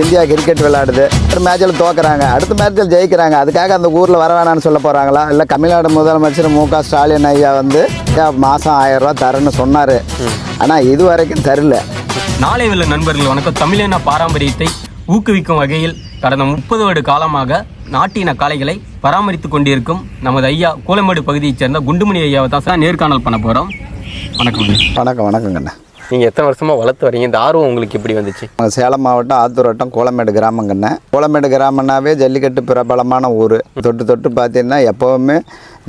India cricket விளையாடுது. ஒரு மேட்சில் தோக்குறாங்க. அடுத்த மேட்சில் ஜெயிக்கிறாங்க. அதுக்காக அந்த ஊரில் வர வேணாம்னு சொல்ல போகிறாங்களா இல்லை தமிழ்நாடு முதலமைச்சர் மு க ஸ்டாலின் ஐயா வந்து மாதம் ஆயிரம் ரூபா தரேன்னு சொன்னார். ஆனால் இது வரைக்கும் தரல. நாளை உள்ள நண்பர்கள் வணக்கம். தமிழின பாரம்பரியத்தை ஊக்குவிக்கும் வகையில் கடந்த முப்பது வருட காலமாக நாட்டின காளைகளை பராமரித்து கொண்டிருக்கும் நமது ஐயா கூலமேடு பகுதியைச் சேர்ந்த குண்டுமணி ஐயாவை தான் சார் நேர்காணல் பண்ண போகிறோம் வணக்கம். வணக்கம் வணக்கங்கண்ணா. நீங்கள் எத்தனை வருஷமா வளர்த்து வரீங்க? இந்த ஆர்வம் உங்களுக்கு எப்படி வந்துச்சு? நாங்கள் சேலம் மாவட்டம் ஆத்தூர் வட்டம் கோலமேடு கிராமங்கண்ணே. கோலமேடு கிராமம்னாவே ஜல்லிக்கட்டு பிரபலமான ஊர். தொட்டு தொட்டு பார்த்தீங்கன்னா எப்போவுமே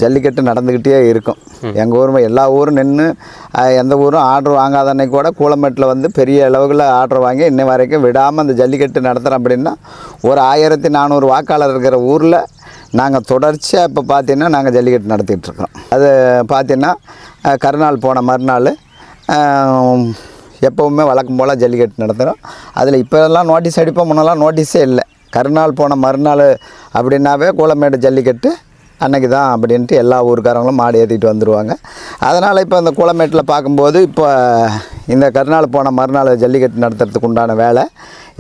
ஜல்லிக்கட்டு நடந்துக்கிட்டே இருக்கும். எங்கள் ஊர் எல்லா ஊரும் நின்று எந்த ஊரும் ஆர்டர் வாங்காத அன்னைக்கு கூட கூலமேட்டில் வந்து பெரிய அளவுகளில் ஆர்டர் வாங்கி இன்னை வரைக்கும் விடாமல் அந்த ஜல்லிக்கட்டு நடத்துகிறோம் அப்படின்னா ஒரு ஆயிரத்தி நானூறு வாக்காளர் இருக்கிற ஊரில் நாங்கள் தொடர்ச்சியாக இப்போ பார்த்தீங்கன்னா நாங்கள் ஜல்லிக்கட்டு நடத்திட்டு இருக்கிறோம். அது பார்த்தீங்கன்னா கருநாள் போன மறுநாள் எப்போவுமே வழக்கம் போல் ஜல்லிக்கட்டு நடத்துகிறோம் அதில் இப்போல்லாம் நோட்டீஸ் அடிப்போம் முன்னெல்லாம் நோட்டீஸே இல்லை. கருநாள் போன மறுநாள் அப்படின்னாவே கூலமேடு ஜல்லிக்கட்டு அன்னைக்கு தான் அப்படின்ட்டு எல்லா ஊருக்காரங்களும் மாடு ஏற்றிட்டு வந்துடுவாங்க அதனால் இப்போ இந்த கூலமேட்டில் பார்க்கும்போது இப்போ இந்த கருநாள் போன மறுநாள் ஜல்லிக்கட்டு நடத்துறதுக்கு உண்டான வேலை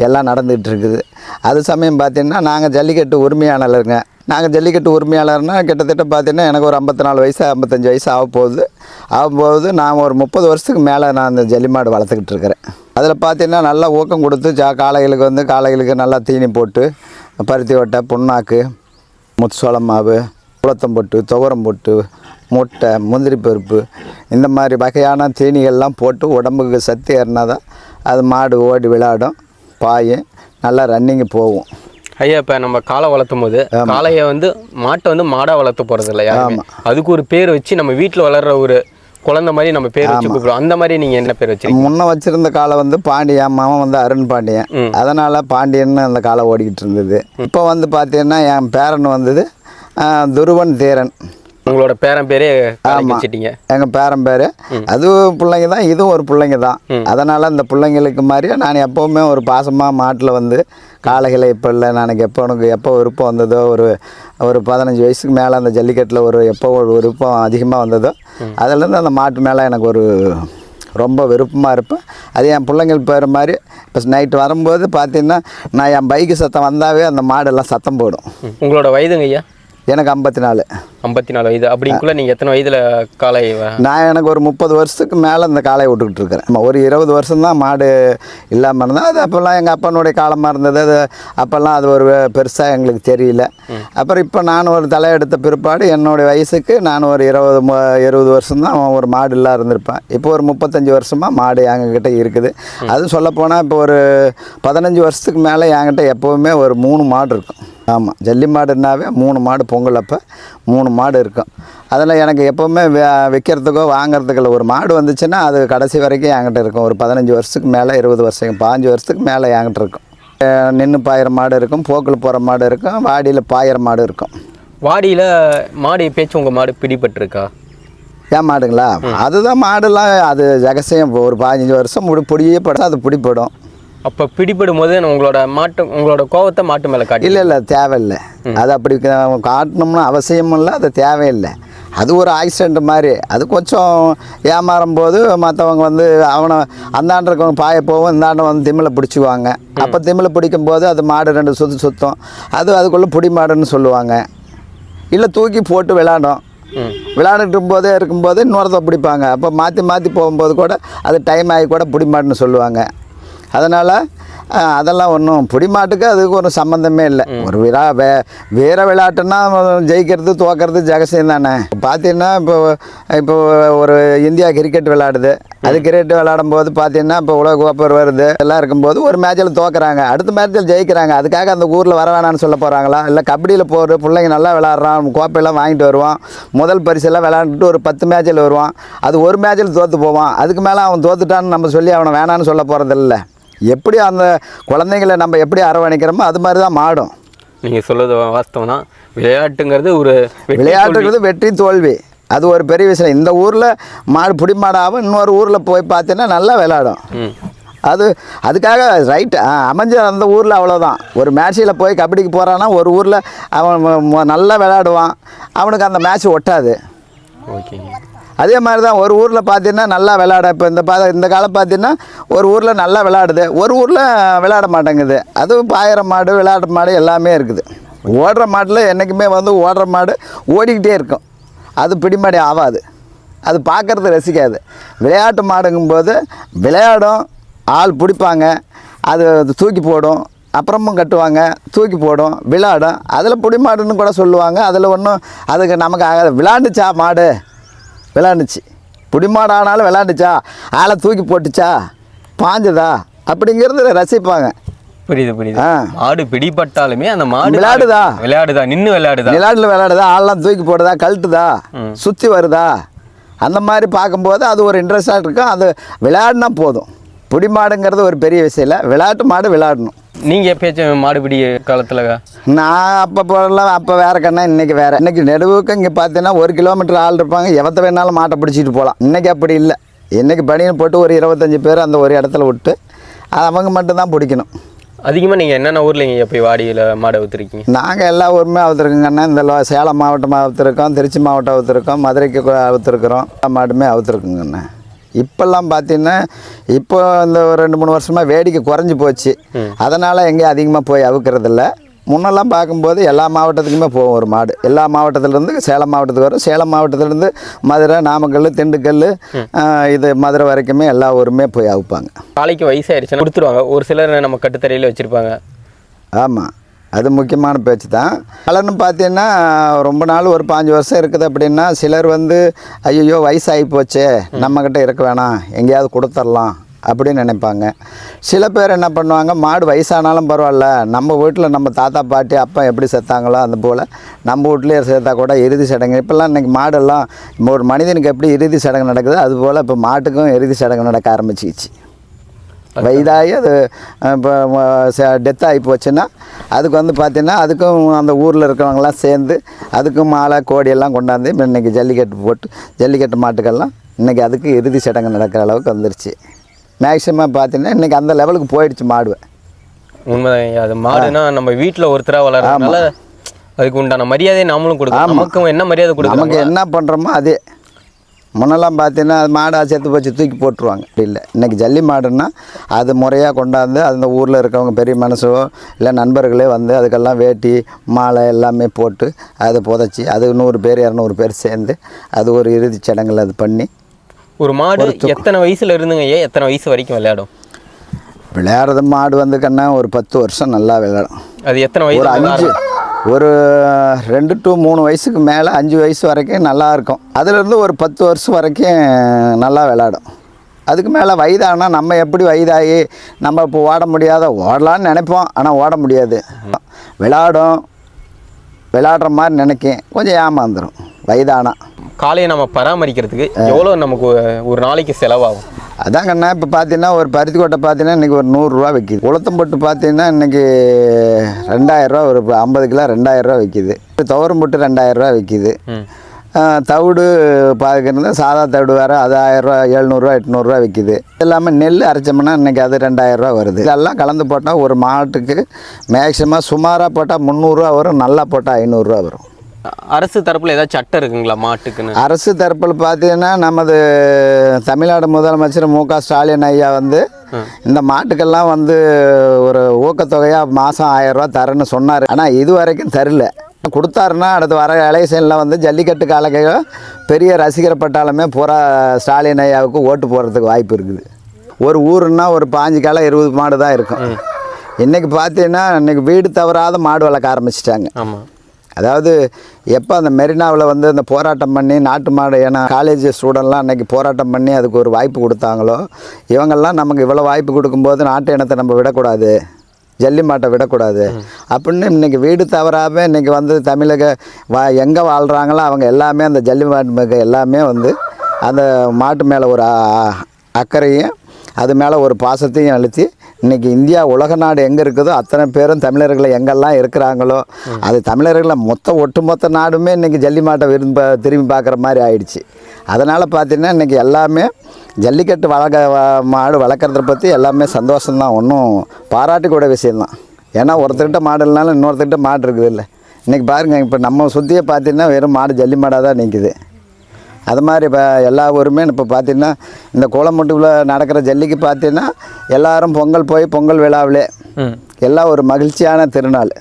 எல்லாம் நடந்துகிட்டு இருக்குது. அது சமயம் பார்த்தீங்கன்னா நாங்கள் ஜல்லிக்கட்டு உரிமையாளருங்க. நாங்கள் ஜல்லிக்கட்டு உரிமையாளர்னா கிட்டத்தட்ட பார்த்தீங்கன்னா எனக்கு ஒரு ஐம்பத்தி நாலு வயசு ஐம்பத்தஞ்சு வயசு ஆக போகுது ஆகும்போது நான் ஒரு முப்பது வருஷத்துக்கு மேலே நான் அந்த ஜல்லி மாடு வளர்த்துக்கிட்டு இருக்கிறேன். அதில் பார்த்தீங்கன்னா நல்லா ஊக்கம் கொடுத்து ஜா காளைகளுக்கு வந்து காளைகளுக்கு நல்லா தீனி போட்டு பருத்தி வட்டை புண்ணாக்கு முத்துசோளம் மாவு குளத்தம்பொட்டு துவரம் பொட்டு முட்டை முந்திரி பருப்பு இந்த மாதிரி வகையான தீனிகள்லாம் போட்டு உடம்புக்கு சத்து ஏறினா தான் அது மாடு ஓடி விளையாடும் பாயும் நல்லா ரன்னிங்கு போகும். ஐயா இப்போ நம்ம காளை வளர்த்தும் போது காளையை வந்து மாட்டை வந்து மாடா வளர்த்த போறது இல்லை யாருமே அதுக்கு ஒரு பேர் வச்சு நம்ம வீட்டில் வளர்ற ஒரு குழந்தை மாதிரி நம்ம பேர் வச்சு கூப்பிடுவோம் அந்த மாதிரி நீங்க என்ன பேர் வச்சிருக்கீங்க? முன்ன வச்சிருந்த காலை வந்து பாண்டியன் மாமன் வந்து அருண் பாண்டியன். அதனால் பாண்டியன்னு அந்த காலை ஓடிக்கிட்டு இருந்தது. இப்போ வந்து பார்த்தீங்கன்னா என் பேரன் வந்தது துருவன் தேரன். உங்களோட பேரன் பேரே வச்சிட்டீங்க எங்கள் பேரன் பேர். அதுவும் பிள்ளைங்க தான் இதுவும் ஒரு பிள்ளைங்க தான். அதனால் அந்த பிள்ளைங்களுக்கு மாதிரி நான் எப்போவுமே ஒரு பாசமாக மாட்டில் வந்து காளைகளை இப்போ இல்லை எனக்கு எப்போ எனக்கு எப்போ விருப்பம் வந்ததோ ஒரு ஒரு பதினஞ்சு வயசுக்கு மேலே அந்த ஜல்லிக்கட்டில் ஒரு எப்போ ஒரு விருப்பம் அதிகமாக வந்ததோ அதுலேருந்து அந்த மாட்டு மேலே எனக்கு ஒரு ரொம்ப விருப்பமாக இருப்பேன். அது என் பிள்ளைங்கள் பேர் மாதிரி இப்போ நைட்டு வரும்போது பார்த்தீங்கன்னா நான் என் பைக்கு சத்தம் வந்தாவே அந்த மாடெல்லாம் சத்தம் போடும். உங்களோட வயதுங்க ஐயா? எனக்கு ஐம்பத்தி நாலு ஐம்பத்தி நாலு வயது. அப்படிங்குள்ள நீங்க எத்தனை வயதுல வ- நான் எனக்கு ஒரு முப்பது வருஷத்துக்கு மேலே இந்த காளையை விட்டுக்கிட்டு இருக்கிறேன் ஒரு இருபது வருஷம் தான் மாடு இல்லாமல் இருந்தேன் அது அப்போல்லாம் எங்கள் அப்பனுடைய காலமாக இருந்தது. அது அப்போல்லாம் அது ஒரு பெருசாக எங்களுக்கு தெரியல. அப்புறம் இப்போ நான் ஒரு தலையெடுத்த பிற்பாடு என்னுடைய வயசுக்கு நான் ஒரு இருபது இருபது வருஷம் தான் ஒரு மாடு இல்லா இருந்திருப்பேன். இப்போ ஒரு முப்பத்தஞ்சு வருஷமாக மாடு எங்ககிட்ட இருக்குது. அது சொல்லப்போனால் இப்போ ஒரு பதினஞ்சு வருஷத்துக்கு மேலே என்கிட்ட எப்போவுமே ஒரு மூணு மாடு இருக்கும். ஆமாம் ஜல்லி மாடுனாவே மூணு மாடு பொங்கல் அப்போ மூணு மாடு இருக்கும். அதில் எனக்கு எப்போவுமே விற்கிறதுக்கோ வாங்குறதுக்குள்ள ஒரு மாடு வந்துச்சுன்னா அது கடைசி வரைக்கும் என்கிட்ட இருக்கும். ஒரு பதினஞ்சு வருஷத்துக்கு மேலே இருபது வருஷம் பாஞ்சு வருஷத்துக்கு மேலே என்கிட்ட இருக்கும். நின்று பாயிற மாடு இருக்கும். போக்கில் போகிற மாடு இருக்கும். வாடியில் பாயிற மாடு இருக்கும். வாடியில மாடு பேச்சு உங்க மாடு பிடிபட்டிருக்கா? ஏன் மாடுங்களா? அதுதான் மாடுலாம் அது ரகசியம். ஒரு பதினஞ்சு வருஷம் முடி பிடியே படும் அது பிடிப்படும் அப்ப பிடிபடும் போது உங்களோட மாட்டு உங்களோட கோவத்தை மாட்டு மேல காட்டி இல்லை இல்லை தேவையில்லை. அது அப்படி காட்டணும்னு அவசியம் இல்லை அது தேவையில்லை. அது ஒரு ஆக்சிடென்ட் மாதிரி. அது கொஞ்சம் ஏமாறும் போது மற்றவங்க வந்து அவனை அந்தாண்ட இருக்கவங்க பாய போவோம் இந்தாண்ட வந்து திமிலை பிடிச்சிக்குவாங்க. அப்போ திமிலை பிடிக்கும் போது அது மாடு ரெண்டு சுற்று சுத்தம். அது அதுக்குள்ளே புடி மாடுன்னு சொல்லுவாங்க. இல்லை தூக்கி போட்டு விளாடும். விளையாடிட்டு போதே இருக்கும்போது இன்னொருத்த பிடிப்பாங்க. அப்போ மாற்றி மாற்றி போகும்போது கூட அது டைம் ஆகி கூட பிடிமாட்டுன்னு சொல்லுவாங்க. அதனால் அதெல்லாம் ஒன்றும் பிடிமாட்டுக்கு அதுக்கு ஒரு சம்மந்தமே இல்லை. ஒரு விழா வே வேறு விளையாட்டுன்னா ஜெயிக்கிறது தோக்கிறது ஜெகசியம் தானே. பார்த்தீங்கன்னா இப்போ இப்போ ஒரு இந்தியா கிரிக்கெட் விளையாடுது. அது கிரிக்கெட் விளையாடும் போது பார்த்தீங்கன்னா இப்போ உலக கோப்பை வருது. எல்லாம் இருக்கும்போது ஒரு மேட்சில் தோக்குறாங்க. அடுத்த மேட்சில் ஜெயிக்கிறாங்க. அதுக்காக அந்த ஊரில் வர வேணாம்னு சொல்ல போகிறாங்களா இல்லை கபடியில் போகிற பிள்ளைங்க நல்லா விளாட்றான் கோப்பையெல்லாம் வாங்கிட்டு வருவான். முதல் பரிசெல்லாம் விளையாண்டுட்டு ஒரு பத்து மேட்சில் வருவான். அது ஒரு மேட்சில் தோற்று போவான். அதுக்கு மேலே அவன் தோத்துட்டான்னு நம்ம சொல்லி அவனை வேணான்னு சொல்ல போகிறதில்ல எப்படி அந்த குழந்தைங்களை நம்ம எப்படி அரவணைக்கிறோமோ அது மாதிரி தான் மாடும். நீங்க சொல்றது வாஸ்தவம் தான். விளையாட்டுங்கிறது ஒரு விளையாட்டுங்கிறது வெற்றி தோல்வி. அது ஒரு பெரிய விஷயம். இந்த ஊரில் மாடு புடி மாடாகவும் இன்னொரு ஊரில் போய் பார்த்தீங்கன்னா நல்லா விளையாடும். அது அதுக்காக ரைட் அமைஞ்ச அந்த ஊரில் அவ்வளோதான் ஒரு மேட்சில் போய் கபடிக்கு போகிறான்னா ஒரு ஊரில் அவன் நல்லா விளையாடுவான். அவனுக்கு அந்த மேட்ச் ஒட்டாது. ஓகேங்க. அதே மாதிரி தான் ஒரு ஊரில் பார்த்தீங்கன்னா நல்லா விளையாட இப்போ இந்த பா இந்த காலம் பார்த்தீங்கன்னா ஒரு ஊரில் நல்லா விளையாடுது. ஒரு ஊரில் விளையாட மாட்டேங்குது. அதுவும் பாயிரம் மாடு விளையாடுற மாடு எல்லாமே இருக்குது. ஓடுற மாட்டில் என்றைக்குமே வந்து ஓடுற மாடு ஓடிக்கிட்டே இருக்கும். அது பிடிமாடி ஆகாது அது பார்க்குறது ரசிக்காது. விளையாட்டு மாடுங்கும்போது விளையாடும் ஆள் பிடிப்பாங்க. அது அது தூக்கி போடும் அப்புறமும் கட்டுவாங்க தூக்கி போடும் விளையாடும். அதில் புடி மாடுன்னு கூட சொல்லுவாங்க. அதில் ஒன்றும் அதுக்கு நமக்கு ஆகாது. விளாண்டுச்சா மாடு? விளையாண்டுச்சு புடி மாடு ஆனாலும் விளையாண்டுச்சா ஆளை தூக்கி போட்டுச்சா? பாஞ்சதா? அப்படிங்கிறது ரசிப்பாங்க. புரியுது புரியுது. மாடு பிடிபட்டாலுமே அந்த மாடு விளையாடுதா? விளையாடுதா? நின்னு விளையாடுதா? விளையாட்டில் விளையாடுதா? ஆள்லாம் தூக்கி போடுதா? கழட்டுதா? சுற்றி வருதா? அந்த மாதிரி பார்க்கும்போது அது ஒரு இன்ட்ரெஸ்டாக இருக்கும். அது விளையாடினா போதும். புடி மாடுங்கிறது ஒரு பெரிய விஷயம் இல்லை. விளையாட்டு மாடு விளையாடணும். நீங்க எப்பயாச்சும் மாடு பிடி காலத்துல? நான் அப்போ போகலாம் அப்போ வேற கண்ணா இன்னைக்கு வேற. இன்னைக்கு நெடுவுக்கு இங்கே பார்த்தீங்கன்னா ஒரு கிலோமீட்டர் ஆள் இருப்பாங்க. எவத்த வேணாலும் மாட்டை பிடிச்சிட்டு போகலாம் இன்னைக்கு அப்படி இல்லை. இன்னைக்கு பனியன் போட்டு ஒரு இருபத்தஞ்சி பேர் அந்த ஒரு இடத்துல விட்டு அது அவங்க மட்டும்தான் பிடிக்கணும். அதிகமா நீங்க என்னென்ன ஊர்ல இங்க போய் வாடியில மாடு ஊத்துருக்கீங்க நாங்கள் எல்லா ஊருமே அவுத்துருக்கோங்கண்ணா இந்த சேலம் மாவட்டம் அவுத்துருக்கோம் திருச்சி மாவட்டம் அவுத்துருக்கோம் மதுரைக்கு அவுத்துருக்குறோம். மாடுமே அவுத்துருக்குங்கண்ணா இப்போல்லாம் பார்த்தீங்கன்னா இப்போ இந்த ஒரு ரெண்டு மூணு வருஷமாக வேடிக்கை குறைஞ்சி போச்சு. அதனால் எங்கேயும் அதிகமாக போய் அவுக்கிறதில்ல. முன்னெல்லாம் பார்க்கும்போது எல்லா மாவட்டத்துக்குமே போகும் ஒரு மாடு. எல்லா மாவட்டத்துலேருந்து சேலம் மாவட்டத்துக்கு வரும். சேலம் மாவட்டத்துலேருந்து மதுரை நாமக்கல் திண்டுக்கல் இது மதுரை வரைக்குமே எல்லா ஊருமே போய் அவுப்பாங்க. காலைக்கு வயசாயிருச்சுன்னா கொடுத்துருவாங்க. ஒரு சிலர் நம்ம கட்டுத்தரையில வச்சிருப்பாங்க. ஆமாம் அது முக்கியமான பேச்சு தான். பலன்னு பார்த்தீங்கன்னா ரொம்ப நாள் ஒரு பாஞ்சு வருஷம் இருக்குது அப்படின்னா சிலர் வந்து ஐயோ வயசாகி போச்சே நம்மக்கிட்ட இருக்க வேணாம் எங்கேயாவது கொடுத்துர்லாம் அப்படின்னு நினைப்பாங்க. சில பேர் என்ன பண்ணுவாங்க மாடு வயசானாலும் பரவாயில்ல நம்ம வீட்டில் நம்ம தாத்தா பாட்டி அப்பா எப்படி செத்தாங்களோ அந்த போல் நம்ம வீட்லேயே சேர்த்தா கூட இறுதி சடங்கு. இப்போல்லாம் இன்றைக்கி மாடெல்லாம் ஒரு மனிதனுக்கு எப்படி இறுதி சடங்கு நடக்குது அதுபோல் இப்போ மாட்டுக்கும் இறுதி சடங்கு நடக்க ஆரம்பிச்சிச்சு. வயதாகி அது இப்போ டெத் ஆகி போச்சுன்னா அதுக்கு வந்து பார்த்தீங்கன்னா அதுக்கும் அந்த ஊரில் இருக்கிறவங்களாம் சேர்ந்து அதுக்கும் மாலை கோடி எல்லாம் கொண்டாந்து இன்றைக்கி ஜல்லிக்கட்டு போட்டு ஜல்லிக்கட்டு மாட்டுக்கெல்லாம் இன்றைக்கி அதுக்கு இறுதி சடங்கு நடக்கிற அளவுக்கு வந்துருச்சு. மேக்ஸிமம் பார்த்தீங்கன்னா இன்றைக்கி அந்த லெவலுக்கு போயிடுச்சு மாடு. உண்மைதான். அது மாடுனா நம்ம வீட்டுல ஒருத்தரா வளர்றதுனால அதுக்கு உண்டான மரியாதையை நாமளும் கொடுக்கணும். நமக்கும் என்ன மரியாதை நமக்கு கொடுக்கணும் என்ன பண்ணுறோமோ அதே. முன்னெல்லாம் பார்த்தீங்கன்னா அது மாடா செத்து போச்சு தூக்கி போட்டுருவாங்க. அப்படி இல்லை இன்றைக்கி ஜல்லி மாடுன்னா அது முறையாக கொண்டாந்து அந்த ஊரில் இருக்கவங்க பெரிய மனசோ இல்லை நண்பர்களே வந்து அதுக்கெல்லாம் வேட்டி மாலை எல்லாமே போட்டு அதை புதைச்சி அது நூறு பேர் இரநூறு பேர் சேர்ந்து அது ஒரு இறுதிச் சடங்குல அது பண்ணி ஒரு மாடு எத்தனை வயசுல இருந்துங்க? ஐயா எத்தனை வயசு வரைக்கும் விளையாடும்? விளையாடுறது மாடு வந்து கண்ணா ஒரு பத்து வருஷம் நல்லா விளையாடும். அது எத்தனை ஒரு வயசு அஞ்சு ஒரு ரெண்டு டு மூணு வயசுக்கு மேலே அஞ்சு வயசு வரைக்கும் நல்லா இருக்கும். அதுலேருந்து ஒரு பத்து வருஷம் வரைக்கும் நல்லா விளையாடும். அதுக்கு மேலே வயதானா நம்ம எப்படி வயதாகி நம்ம இப்போ ஓட முடியாத ஓடலான்னு நினைப்போம் ஆனால் ஓட முடியாது. விளையாடும் விளையாடுற மாதிரி நினைக்கும் கொஞ்சம் ஏமாந்துடும் வயதானா? காலையை நம்ம பராமரிக்கிறதுக்கு எவ்வளோ நமக்கு ஒரு- நாளைக்கு செலவாகும்? அதாங்கண்ணா இப்போ பார்த்தீங்கன்னா ஒரு பருத்தி கொட்டை பார்த்தீங்கன்னா இன்றைக்கி ஒரு நூறுரூவா விற்கிது உளுத்தம் போட்டு பார்த்தீங்கன்னா இன்றைக்கி ரெண்டாயிரரூவா ஒரு ஐம்பது கிலோ ரெண்டாயிரரூவா விற்கிது துவரம் போட்டு ரெண்டாயிரரூவா விற்கிது தவிடு பார்க்கறது சாதா தவிடு வேறு அது ஆயிரரூவா எழுநூறுவா எட்நூறுரூவா விற்கிது இல்லாமல் நெல் அரைச்சோம்னா இன்றைக்கி அது ரெண்டாயிரரூவா வருது. இதெல்லாம் கலந்து போட்டால் ஒரு மாட்டுக்கு மேக்ஸிமம் சுமாராக போட்டால் முந்நூறுரூவா வரும் நல்லா போட்டால் ஐநூறுரூவா வரும். அரசு தரப்புல ஏதாவது சட்டம் இருக்குங்களா மாட்டுக்குன்னு? அரசு தரப்பில் பார்த்தீங்கன்னா நமது தமிழ்நாடு முதலமைச்சர் மு க ஸ்டாலின் ஐயா வந்து இந்த மாட்டுக்கெல்லாம் வந்து ஒரு ஊக்கத்தொகையாக மாதம் ஆயிரரூவா தரேன்னு சொன்னார். ஆனால் இது வரைக்கும் தரல. கொடுத்தாருன்னா அடுத்து வர எலெக்ஷனில் வந்து ஜல்லிக்கட்டு காலக்கையோ பெரிய ரசிகர் பட்டாளமே பூரா ஸ்டாலின் ஐயாவுக்கு ஓட்டு போடுறதுக்கு வாய்ப்பு இருக்குது. ஒரு ஊருன்னா ஒரு பாஞ்சு காலம் இருபது மாடு தான் இருக்கும். இன்றைக்கி பார்த்தீங்கன்னா இன்றைக்கி வீடு தவறாத மாடு வளர்க்க ஆரம்பிச்சிட்டாங்க. ஆமாம் அதாவது எப்போ அந்த மெரினாவில் வந்து அந்த போராட்டம் பண்ணி நாட்டு மாடு ஏன்னா காலேஜ் ஸ்டூடெண்ட்லாம் அன்றைக்கி போராட்டம் பண்ணி அதுக்கு ஒரு வாய்ப்பு கொடுத்தாங்களோ இவங்கெல்லாம் நமக்கு இவ்வளோ வாய்ப்பு கொடுக்கும்போது நாட்டு இனத்தை நம்ம விடக்கூடாது ஜல்லி மாட்டை விடக்கூடாது. அப்படின்னு இன்றைக்கி வீடு தவறாமல் இன்றைக்கி வந்து தமிழக வா எங்கே வாழ்கிறாங்களோ அவங்க எல்லாமே அந்த ஜல்லி மாட்டு எல்லாமே வந்து அந்த மாட்டு மேலே ஒரு அக்கறையும் அது மேலே ஒரு பாசத்தையும் அழுத்தி இன்றைக்கி இந்தியா உலக நாடு எங்கே இருக்குதோ அத்தனை பேரும் தமிழர்கள் எங்கெல்லாம் இருக்கிறாங்களோ அது தமிழர்களை மொத்த ஒட்டுமொத்த நாடுமே இன்றைக்கி ஜல்லி மாட்டை விரும்ப திரும்பி பார்க்குற மாதிரி ஆயிடுச்சு. அதனால் பார்த்தீங்கன்னா இன்றைக்கி எல்லாமே ஜல்லிக்கட்டு வளர்க்க மாடு வளர்க்குறத பற்றி எல்லாமே சந்தோஷம்தான். ஒன்றும் பாராட்டக்கூடிய விஷயந்தான் ஏன்னா ஒருத்தர்கிட்ட மாடு இல்லைனாலும் இன்னொருத்தர்கிட்ட மாடு இருக்குது இல்லை. இன்றைக்கி பாருங்கள் இப்போ நம்ம சுற்றியே பார்த்தீங்கன்னா வெறும் மாடு ஜல்லி மாடாக தான் நிற்கிது அது மாதிரி இப்போ எல்லா ஊருமே இப்போ பார்த்தீங்கன்னா இந்த கோலமட்டுக்குள்ள நடக்கிற ஜல்லிக்கு பார்த்தீங்கன்னா எல்லாரும் பொங்கல் போய் பொங்கல் விழாவிலே எல்லாம் ஒரு மகிழ்ச்சியான திருநாள்.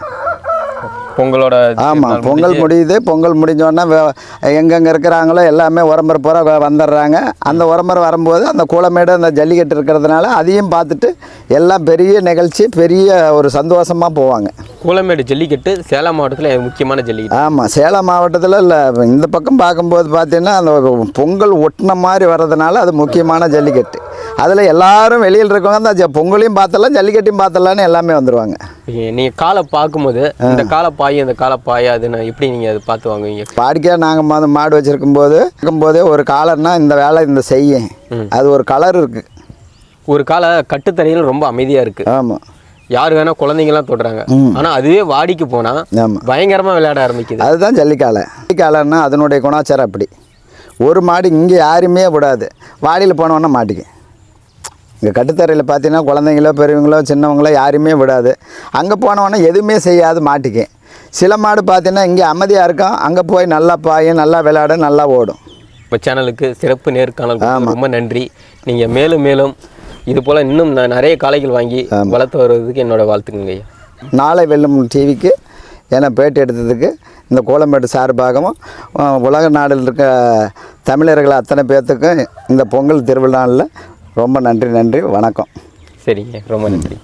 பொங்கலோட ஆமாம் பொங்கல் முடியுது. பொங்கல் முடிஞ்சோடனே எங்கெங்கே இருக்கிறாங்களோ எல்லாமே உரம்பரை பூரா வந்துடுறாங்க. அந்த உரம்பரை வரும்போது அந்த கூலமேடு அந்த ஜல்லிக்கட்டு இருக்கிறதுனால அதையும் பார்த்துட்டு எல்லாம் பெரிய நிகழ்ச்சி பெரிய ஒரு சந்தோஷமாக போவாங்க. கூலமேடு ஜல்லிக்கட்டு சேலம் மாவட்டத்தில் முக்கியமான ஜல்லிக்கட்டு. ஆமாம் சேலம் மாவட்டத்தில் இல்லை இந்த பக்கம் பார்க்கும்போது பார்த்தீங்கன்னா அந்த பொங்கல் ஒட்டின மாதிரி வர்றதுனால அது முக்கியமான ஜல்லிக்கட்டு. அதில் எல்லாரும் வெளியில் இருக்கவங்க அந்த ஜ- பொங்கலையும் பார்த்தலாம் ஜல்லிக்கட்டையும் பார்த்தலான்னு எல்லாமே வந்துடுவாங்க நீங்கள் காலை பார்க்கும்போது இந்த காலை பாய் இந்த காலை பாயாதுன்னு எப்படி நீங்கள் அதை பார்த்து வாங்குவீங்க? பாடிக்கையாக நாங்கள் மாடு மாடு வச்சுருக்கும்போது இருக்கும்போதே ஒரு காலர்னா இந்த வேலை இந்த செய்யும் அது ஒரு கலர் இருக்குது ஒரு காலை கட்டுத்தரையில் ரொம்ப அமைதியாக இருக்குது ஆமாம் யார் வேணால் குழந்தைங்களாம் தொடுறாங்க. ஆனால் அதுவே வாடிக்கு போனால் பயங்கரமாக விளையாட ஆரம்பிக்குது. அதுதான் ஜல்லிக்காலை. ஜல்லிக்காலைன்னா அதனுடைய குணாச்சாரம் அப்படி. ஒரு மாடு இங்கே யாருமே விடாது. வாடியில் போனோன்னா மாட்டிக்க. இங்கே கட்டுத்தரையில் பார்த்தீங்கன்னா குழந்தைங்களோ பெரியவங்களோ சின்னவங்களோ யாருமே விடாது. அங்கே போனவொன்னே எதுவுமே செய்யாது மாட்டிக்க. சில மாடு பார்த்தீங்கன்னா இங்கே அமைதியாக இருக்கும். அங்கே போய் நல்லா பாயும் நல்லா விளையாடும் நல்லா ஓடும். இப்போ சேனலுக்கு சிறப்பு நேர்காணல் ரொம்ப நன்றி. நீங்கள் மேலும் மேலும் இது போல் இன்னும் ந- நிறைய காளைகள் வாங்கி வளர்த்து வருவதுக்கு என்னோட வாழ்த்துக்குங்க ஐயா. நாளை வெல்லும் டிவிக்கு என்னை பேட்டி எடுத்ததுக்கு இந்த கோலம்பேடு சார்பாகவும் உலக நாடில் இருக்க தமிழர்கள் அத்தனை பேர்த்துக்கும் இந்த பொங்கல் திருவிழாவில் ரொம்ப நன்றி நன்றி. வணக்கம். சரிங்க. ரொம்ப நன்றி.